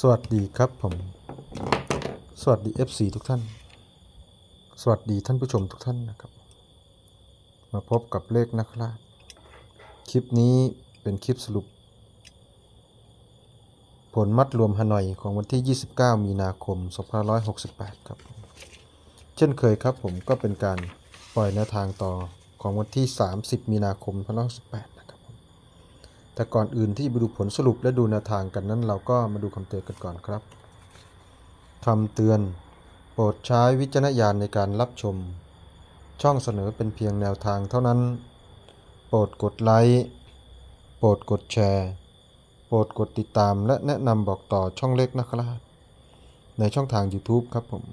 สวัสดีครับผม สวัสดี FC ทุกท่าน สวัสดีท่านผู้ชมทุกท่านนะครับ มาพบกับเลขนักล่าคลิปนี้เป็นคลิปสรุป ผลมัดรวมฮานอยของวันที่ 29 มีนาคม 2568 ครับ เช่นเคยครับผมก็เป็นการปล่อยแนวทางต่อของวันที่ 30 มีนาคม 2568นะครับผม แต่ก่อนอื่นที่ไปดูผลสรุปและดูแนวทางกันนั้น เราก็มาดูคำเตือนกันก่อนครับคำเตือน โปรดใช้วิจารณญาณในการรับชม ช่องเสนอเป็นเพียงแนวทางเท่านั้น โปรดกดไลค์โปรดกดแชร์โปรดกดติดตามและแนะนำบอกต่อช่องเล็กนะครับ ในช่องทาง YouTube ครับผม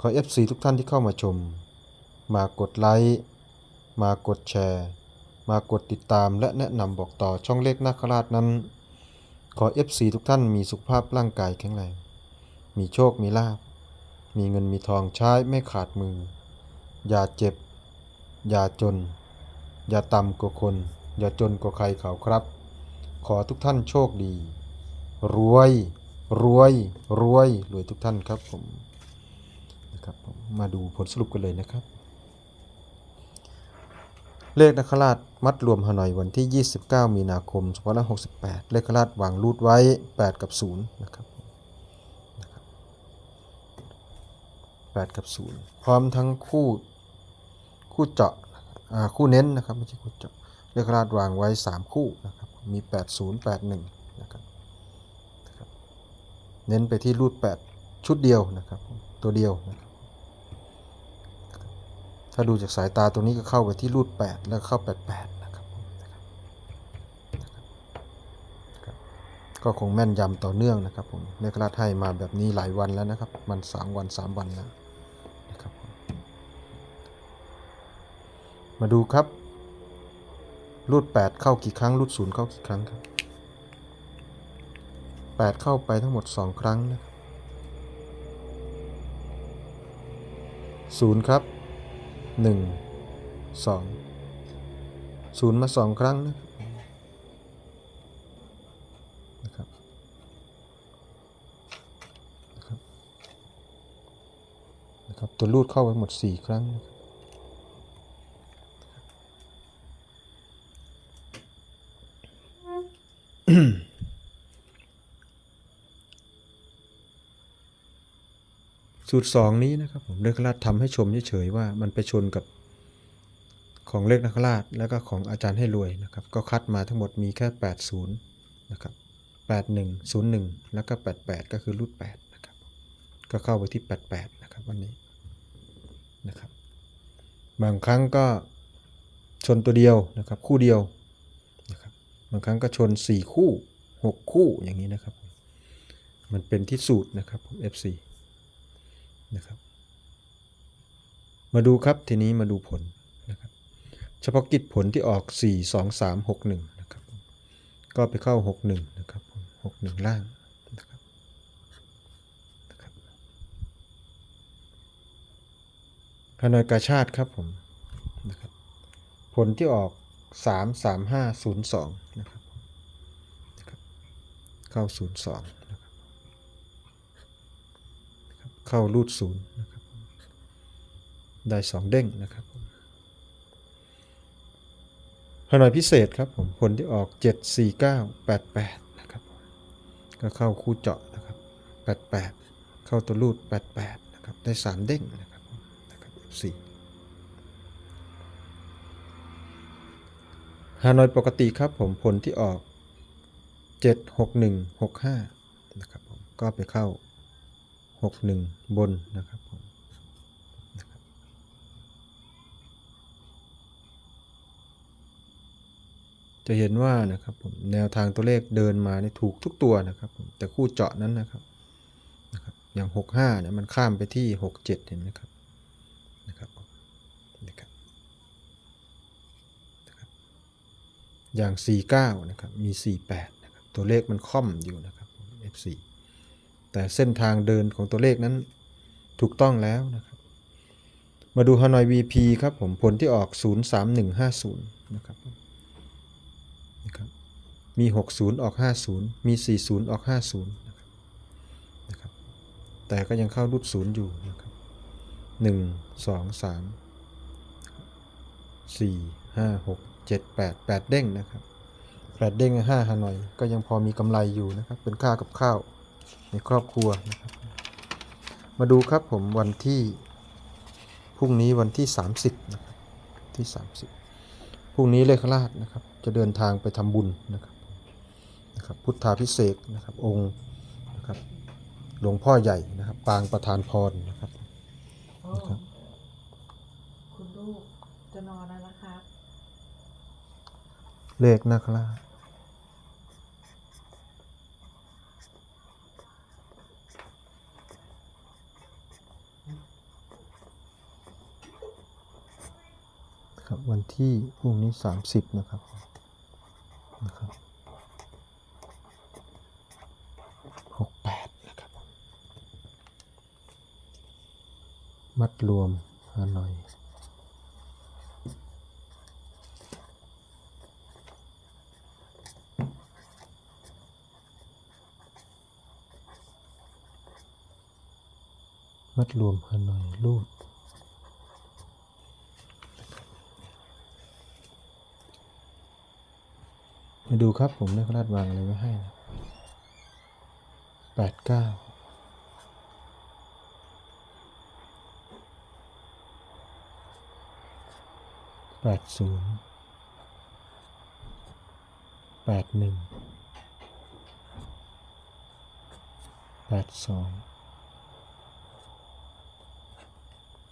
ขอ FC ทุกท่านที่เข้ามาชม มากดไลค์มากดแชร์ มากดติดตามและแนะนำบอกต่อช่องเล็กนาคราชนั้น ขอ FC ทุกท่านมีสุขภาพร่างกายแข็งแรง มีโชคมีลาภมีเงินมีทองใช้ไม่ขาดมือ อย่าเจ็บ อย่าจน อย่าต่ำกว่าคน อย่าจนกว่าใครเขาครับ ขอทุกท่านโชคดี รวย รวย รวย รวยทุกท่านครับผมนะครับมาดูผลสรุปกันเลยนะครับ เลขนักขราชมัดรวมฮานอยวันที่ 29 มีนาคม2568 เลขขราชวางรูดไว้ 8 กับ0นะครับนะครับ8กับ 0 พร้อมทั้งคู่คู่เจาะคู่เน้นนะครับไม่ใช่คู่เจาะเลขขราชวางไว้ 3 คู่นะครับมี 80 81นะครับนะครับเน้นไปที่รูด 8 ชุดเดียวนะครับตัวเดียวนะครับาดูจากสายตาตัวนี้ก็เข้าไปที่รูด 8 แล้วเข้า 88 นะครับผมนะครับก็คงแม่นยำต่อเนื่องนะครับผมเลขราชให้มาแบบนี้หลายวันแล้วนะครับ มัน2วัน 3 วันแล้วนะครับมาดูครับ รูด 8 เข้ากี่ครั้ง รูด 0 เข้ากี่ครั้งครับ 8 เข้าไปทั้งหมด 2 ครั้งนะครับ0ครับ หนึ่งสองศูนย์มาสองครั้งนะครับนะครับนะครับตัวรูดเข้าไปหมดสี่ครั้งนะครับ สูตรสองนี้นะครับผมเลขราชทำให้ชมเฉยๆว่ามันไปชนกับของเลขนักราชแล้วก็ของอาจารย์ให้รวยนะครับก็คัดมาทั้งหมดมีแค่ 80นะครับ81 01 แล้วก็ 88 ก็คือรูด8นะครับก็เข้าไปที่ 88นะครับวันนี้นะครับบางครั้งก็ชนตัวเดียวนะครับคู่เดียวนะครับบางครั้งก็ชน 4 คู่ 6 คู่อย่างนี้นะครับ มันเป็นที่สูตรนะครับผม FC นะครับ มาดูครับทีนี้มาดูผลนะครับเฉพาะกิจผลที่ออก 4 2 3 6 1นะครับก็ไปเข้า 6 1 นะครับ 6 1 ล่างนะครับนะครับฮานอยกาชาติครับผมนะครับผลที่ออก 3 3 5 0 2นะครับนะครับเข้า 0 2นะครับนะครับ เข้ารูด0นะครับได้สองเด้งนะครับผมฮานอยพิเศษครับผมผลที่ออก 7 4 9 8 8 นะครับก็เข้าคู่เจาะนะครับ 88 เข้าตัวรูด 88 นะครับ ได้ 3 เด้งนะครับนะครับ F4 ฮานอยปกติครับผมผลที่ออก 7 6 1 6 5 นะครับผมก็ไปเข้า 61 บนนะครับผมจะเห็นว่านะครับผมแนวทางตัวเลขเดินมาเนี่ยถูกทุกตัวนะครับผมแต่คู่เจาะนั้นนะครับนะครับอย่าง 65เนี่ยมันข้ามไปที่ 67 เห็นไหมครับนะครับผมนะครับนะครับอย่าง 49 นะครับมี 48 นะครับตัวเลขมันค่อมอยู่นะครับ F4 แต่เส้นทางเดินของตัวเลขนั้นถูกต้องแล้วนะครับ มาดูฮานอย VP ครับผมผลที่ออก 03150 นะครับนะครับ มี 60 ออก 50 มี 40 ออก 50 นะครับแต่ก็ยังเข้ารูดศูนย์อยู่นะครับหนึ่งสองสามสี่ห้าหกเจ็ดแปดแปดเด้งนะครับแปดเด้งห้าฮานอย ก็ยังพอมีกำไรอยู่นะครับ เป็นค่ากับข้าว ในครอบครัวนะครับ มาดูครับผมวันที่พรุ่งนี้วันที่ 30นะครับที่ 30พรุ่งนี้เลขราชนะครับ จะเดินทางไปทำบุญนะครับนะครับ พุทธาพิเศษกนะครับ องค์นะครับหลวงพ่อใหญ่นะครับ ปางประธานพรนะครับโอ้นะครับ คุณลูกจะนอนแล้วนะครับ เลขนาคราช ครับ วันที่พรุ่งนี้ 30 นะครับนะครับ68นะครับมมัดรวมฮานอยมัดรวมฮานอยรูด มาดูครับผมได้ขนาดวางอะไรไว้ให้แปดเก้าแปดศูนย์แปดหนึ่งแปดสอง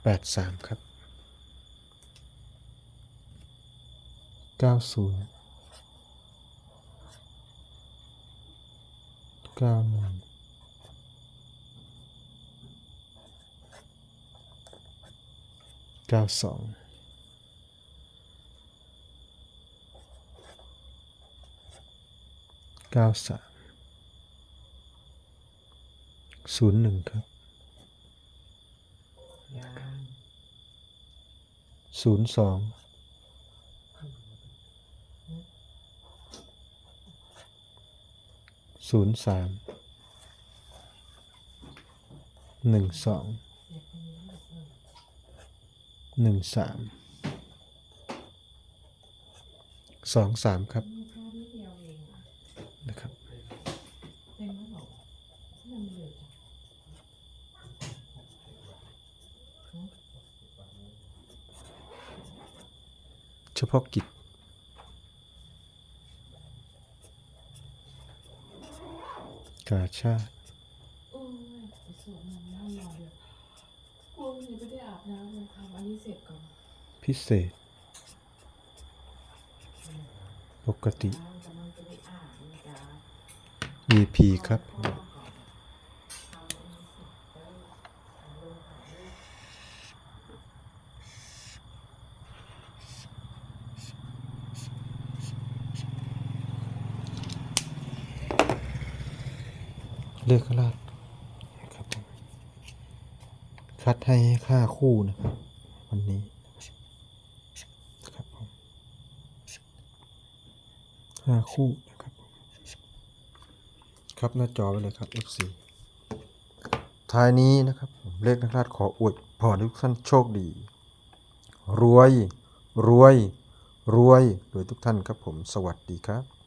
แปดสามครับเก้าศูนย์ ก้าหนึ่งเก้าสองเก้าสามศูนย์หนึ่งครับยังศูนย์สอง ศูนย์สามหนึ่งสองหนึ่งสามสองสามครับนะครับเฉพาะกิจ กา ชาติ โอ้ยจะสวดมนต์นั่งรอเดี๋ยวโอ้ยยังไม่ได้อาบน้ำเลยทำอันนี้เสร็จก่อนพิเศษ ปกติ กำลังจะไปอาบนะจ๊ะ EP ครับ พ่อก่อนทำอันนี้เสร็จแล้วเอาลงถ่ายรูป เลขราชนะครับคัดให้ค่าคู่นะครับ วันนี้นะครับห้าคู่นะครับ ครับหน้าจอไว้เลยครับ F4 ท้ายนี้นะครับเลขนักราชขออวยพรทุกท่านโชคดี รวย รวย รวยโดยทุกท่านครับผม สวัสดีครับ